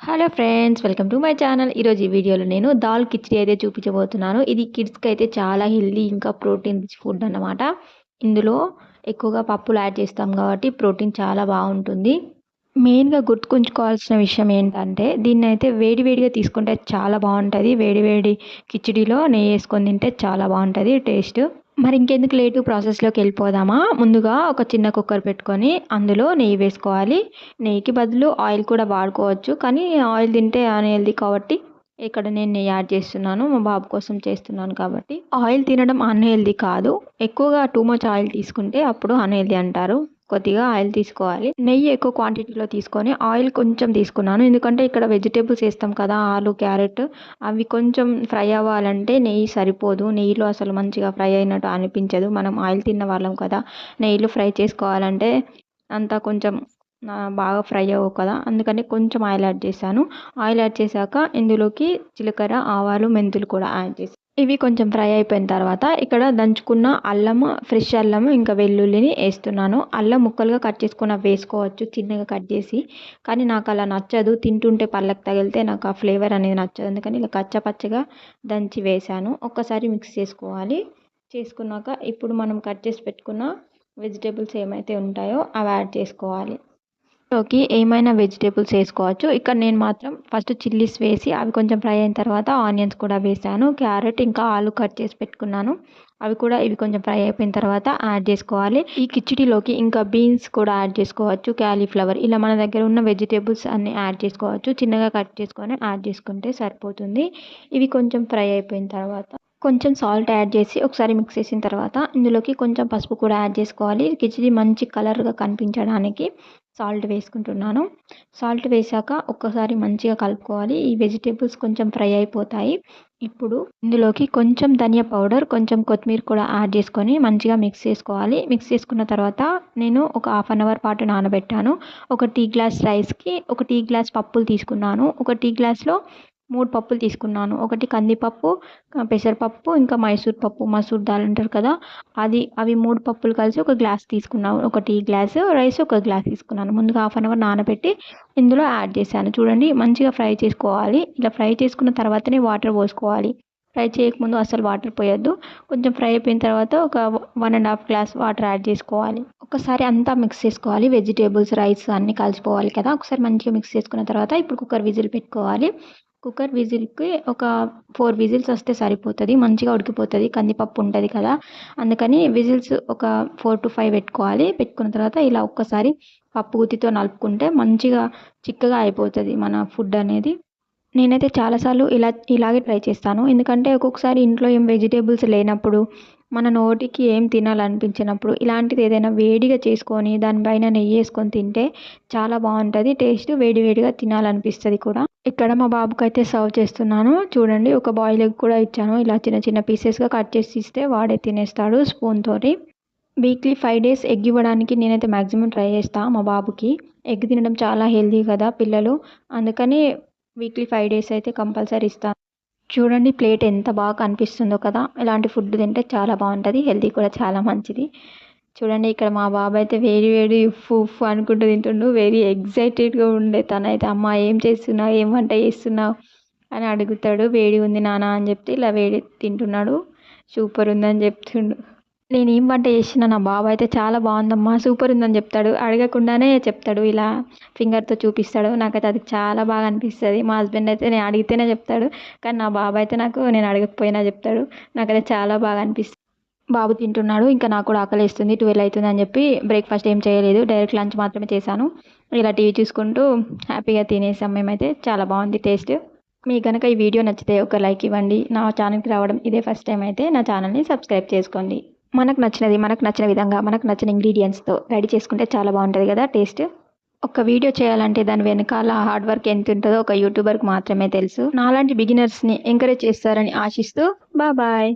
Hello friends welcome to my channel ఈరోజు ఈ వీడియోలో నేను దాల్ కిచిడి అయితే చూపించబోతున్నాను. ఇది కిడ్స్కి అయితే చాలా హెల్దీ ఇంకా ప్రోటీన్ రిచ్ ఫుడ్ అన్నమాట. ఇందులో ఎక్కువగా పప్పులు యాడ్ చేస్తాం కాబట్టి ప్రోటీన్ చాలా బాగుంటుంది. మెయిన్గా గుర్తుకుంచుకోవాల్సిన విషయం ఏంటంటే దీన్ని అయితే వేడివేడిగా తీసుకుంటే చాలా బాగుంటుంది. వేడివేడి కిచడీలో కిచిడిలో నెయ్యి వేసుకొని తింటే చాలా బాగుంటుంది. టేస్ట్ మరి ఇంకెందుకు లేటు ప్రాసెస్లోకి వెళ్ళిపోదామా? ముందుగా ఒక చిన్న కుక్కర్ పెట్టుకొని అందులో నెయ్యి వేసుకోవాలి. నెయ్యికి బదులు ఆయిల్ కూడా వాడుకోవచ్చు. కానీ ఆయిల్ తింటే అనేది కాబట్టి ఇక్కడ నేను నెయ్యి యాడ్ చేస్తున్నాను. మా బాబు కోసం చేస్తున్నాను కాబట్టి. ఆయిల్ తినడం అన్హెల్దీ కాదు. ఎక్కువగా టూ మచ్ ఆయిల్ తీసుకుంటే అప్పుడు అన్హెల్దీ అంటారు. కొద్దిగా ఆయిల్ తీసుకోవాలి. నెయ్యి ఎక్కువ క్వాంటిటీలో తీసుకొని ఆయిల్ కొంచెం తీసుకున్నాను. ఎందుకంటే ఇక్కడ వెజిటేబుల్స్ వేస్తాం కదా ఆలు క్యారెట్ అవి కొంచెం ఫ్రై అవ్వాలంటే నెయ్యి సరిపోదు. నెయ్యిలో అసలు మంచిగా ఫ్రై అయినట్టు అనిపించదు. మనం ఆయిల్ తిన్న వాళ్ళం కదా నెయ్యిలో ఫ్రై చేసుకోవాలంటే అంతా కొంచెం బాగా ఫ్రై అవ్వవు కదా. అందుకని కొంచెం ఆయిల్ యాడ్ చేశాను. ఆయిల్ యాడ్ చేశాక ఇందులోకి జీలకర్ర ఆవాలు మెంతులు కూడా యాడ్ చేశాను. ఇవి కొంచెం ఫ్రై అయిపోయిన తర్వాత ఇక్కడ దంచుకున్న అల్లము ఫ్రెష్ అల్లము ఇంకా వెల్లుల్లిని వేస్తున్నాను. అల్లం ముక్కలుగా కట్ చేసుకున్న వేసుకోవచ్చు చిన్నగా కట్ చేసి. కానీ నాకు అలా నచ్చదు. తింటుంటే పళ్ళకి తగిలితే నాకు ఆ ఫ్లేవర్ అనేది నచ్చదు. అందుకని ఇలా కచ్చపచ్చగా దంచి వేసాను ఒక్కసారి మిక్స్ చేసుకోవాలి. చేసుకున్నాక ఇప్పుడు మనం కట్ చేసి పెట్టుకున్న వెజిటేబుల్స్ ఏమైతే ఉంటాయో అవి యాడ్ చేసుకోవాలి. లోకి ఏమైనా వెజిటేబుల్స్ వేసుకోవచ్చు. ఇక్కడ నేను మాత్రం ఫస్ట్ చిల్లీస్ వేసి అవి కొంచెం ఫ్రై అయిన తర్వాత ఆనియన్స్ కూడా వేసాను. క్యారెట్ ఇంకా ఆలు కట్ చేసి పెట్టుకున్నాను. అవి కూడా ఇవి కొంచెం ఫ్రై అయిపోయిన తర్వాత యాడ్ చేసుకోవాలి. ఈ కిచిడిలోకి ఇంకా బీన్స్ కూడా యాడ్ చేసుకోవచ్చు. క్యాలీఫ్లవర్ ఇలా మన దగ్గర ఉన్న వెజిటేబుల్స్ అన్ని యాడ్ చేసుకోవచ్చు. చిన్నగా కట్ చేసుకొని యాడ్ చేసుకుంటే సరిపోతుంది. ఇవి కొంచెం ఫ్రై అయిపోయిన తర్వాత కొంచెం సాల్ట్ యాడ్ చేసి ఒకసారి మిక్స్ చేసిన తర్వాత ఇందులోకి కొంచెం పసుపు కూడా యాడ్ చేసుకోవాలి. కిచిడి మంచి కలర్గా కనిపించడానికి సాల్ట్ వేసుకుంటున్నాను. సాల్ట్ వేసాక ఒక్కసారి మంచిగా కలుపుకోవాలి. ఈ వెజిటేబుల్స్ కొంచెం ఫ్రై అయిపోతాయి. ఇప్పుడు ఇందులోకి కొంచెం ధనియా పౌడర్ కొంచెం కొత్తిమీర కూడా యాడ్ చేసుకొని మంచిగా మిక్స్ చేసుకోవాలి. మిక్స్ చేసుకున్న తర్వాత నేను ఒక హాఫ్ అన్ అవర్ పాటు నానబెట్టాను. ఒక టీ గ్లాస్ రైస్కి ఒక టీ గ్లాస్ పప్పులు తీసుకున్నాను. ఒక టీ గ్లాస్లో మూడు పప్పులు తీసుకున్నాను. ఒకటి కందిపప్పు పెసరపప్పు ఇంకా మైసూర్ పప్పు మసూర్ దాల్ అంటారు కదా. అది అవి మూడు పప్పులు కలిసి ఒక గ్లాస్ తీసుకున్నాను. ఒకటి గ్లాస్ రైస్ ఒక గ్లాస్ తీసుకున్నాను. ముందుగా హాఫ్ అన్ అవర్ నానబెట్టి ఇందులో యాడ్ చేశాను. చూడండి మంచిగా ఫ్రై చేసుకోవాలి. ఇలా ఫ్రై చేసుకున్న తర్వాతనే వాటర్ పోసుకోవాలి. ఫ్రై చేయకముందు అసలు వాటర్ పోయొద్దు. కొంచెం ఫ్రై అయిపోయిన తర్వాత ఒక one and half glass water add చేసుకోవాలి. ఒకసారి అంతా మిక్స్ చేసుకోవాలి. వెజిటేబుల్స్ రైస్ అన్నీ కలిసిపోవాలి కదా. ఒకసారి మంచిగా మిక్స్ చేసుకున్న తర్వాత ఇప్పుడు కుక్కర్ విజిల్ పెట్టుకోవాలి. కుక్కర్ విజిల్కి ఒక ఫోర్ విజిల్స్ వస్తే సరిపోతుంది మంచిగా ఉడికిపోతుంది కందిపప్పు ఉంటుంది కదా. అందుకని విజిల్స్ ఒక ఫోర్ టు ఫైవ్ పెట్టుకోవాలి. పెట్టుకున్న తర్వాత ఇలా ఒక్కసారి పప్పు గుత్తితో నలుపుకుంటే మంచిగా చిక్కగా అయిపోతుంది మన ఫుడ్ అనేది. నేనైతే చాలాసార్లు ఇలా ఇలాగే ట్రై చేస్తాను. ఎందుకంటే ఒక్కొక్కసారి ఇంట్లో ఏం వెజిటేబుల్స్ లేనప్పుడు మన నోటికి ఏం తినాలనిపించినప్పుడు ఇలాంటిది ఏదైనా వేడిగా చేసుకొని దానిపైన నెయ్యి వేసుకొని తింటే చాలా బాగుంటుంది. టేస్ట్ వేడివేడిగా తినాలనిపిస్తుంది కూడా. ఇక్కడ మా బాబుకి అయితే సర్వ్ చేస్తున్నాను. చూడండి ఒక బాయిల్ ఎగ్ కూడా ఇచ్చాను. ఇలా చిన్న చిన్న పీసెస్గా కట్ చేసి ఇస్తే వాడే తినేస్తాడు spoon weekly five days egg ఇవ్వడానికి నేనైతే మ్యాక్సిమం ట్రై చేస్తాను మా బాబుకి. ఎగ్ తినడం చాలా హెల్దీ కదా పిల్లలు. అందుకని వీక్లీ ఫైవ్ డేస్ అయితే కంపల్సరీ ఇస్తాను. చూడండి ప్లేట్ ఎంత బాగా కనిపిస్తుందో కదా. ఇలాంటి ఫుడ్ తింటే చాలా బాగుంటుంది హెల్తీ కూడా చాలా మంచిది. చూడండి ఇక్కడ మా బాబు అయితే వేడి వేడి ఉఫ్ ఉఫ్ అనుకుంటూ తింటుండు. వెరీ ఎగ్జైటెడ్గా ఉండే. తనైతే అమ్మ ఏం చేస్తున్నావు? ఏం వంట చేస్తున్నావు? అని అడుగుతాడు. వేడి ఉంది నాన్న అని చెప్తే ఇలా వేడి తింటున్నాడు. సూపర్ ఉందని చెప్తుండు. నేను ఏం వంట చేసిన నా బాబు అయితే చాలా బాగుందమ్మా సూపర్ ఉందని చెప్తాడు. అడగకుండానే చెప్తాడు ఇలా ఫింగర్తో చూపిస్తాడు. నాకైతే అది చాలా బాగా అనిపిస్తుంది. మా హస్బెండ్ అయితే నేను అడిగితేనే చెప్తాడు. కానీ నా బాబు అయితే నాకు నేను అడగకపోయినా చెప్తాడు. నాకైతే చాలా బాగా అనిపిస్తుంది. బాబు తింటున్నాడు ఇంకా నాకు కూడా ఆకలి వేస్తుంది ట్వెల్వ్ అవుతుంది అని చెప్పి బ్రేక్ఫాస్ట్ ఏం చేయలేదు. డైరెక్ట్ లంచ్ మాత్రమే చేశాను. ఇలా టీవీ చూసుకుంటూ హ్యాపీగా తినేసాం మేమైతే. చాలా బాగుంది టేస్ట్. మీకు కనుక ఈ వీడియో నచ్చితే ఒక లైక్ ఇవ్వండి. నా ఛానల్కి రావడం ఇదే ఫస్ట్ టైం అయితే నా ఛానల్ని సబ్స్క్రైబ్ చేసుకోండి. మనకు నచ్చినది మనకు నచ్చిన విధంగా మనకు నచ్చిన ఇంగ్రీడియంట్స్తో రెడీ చేసుకుంటే చాలా బాగుంటుంది కదా టేస్ట్. ఒక వీడియో చేయాలంటే దాని వెనకాల హార్డ్ వర్క్ ఎంత ఉంటుందో ఒక యూట్యూబర్కి మాత్రమే తెలుసు. నాలాంటి బిగినర్స్ని ఎంకరేజ్ చేస్తారని ఆశిస్తూ బాయ్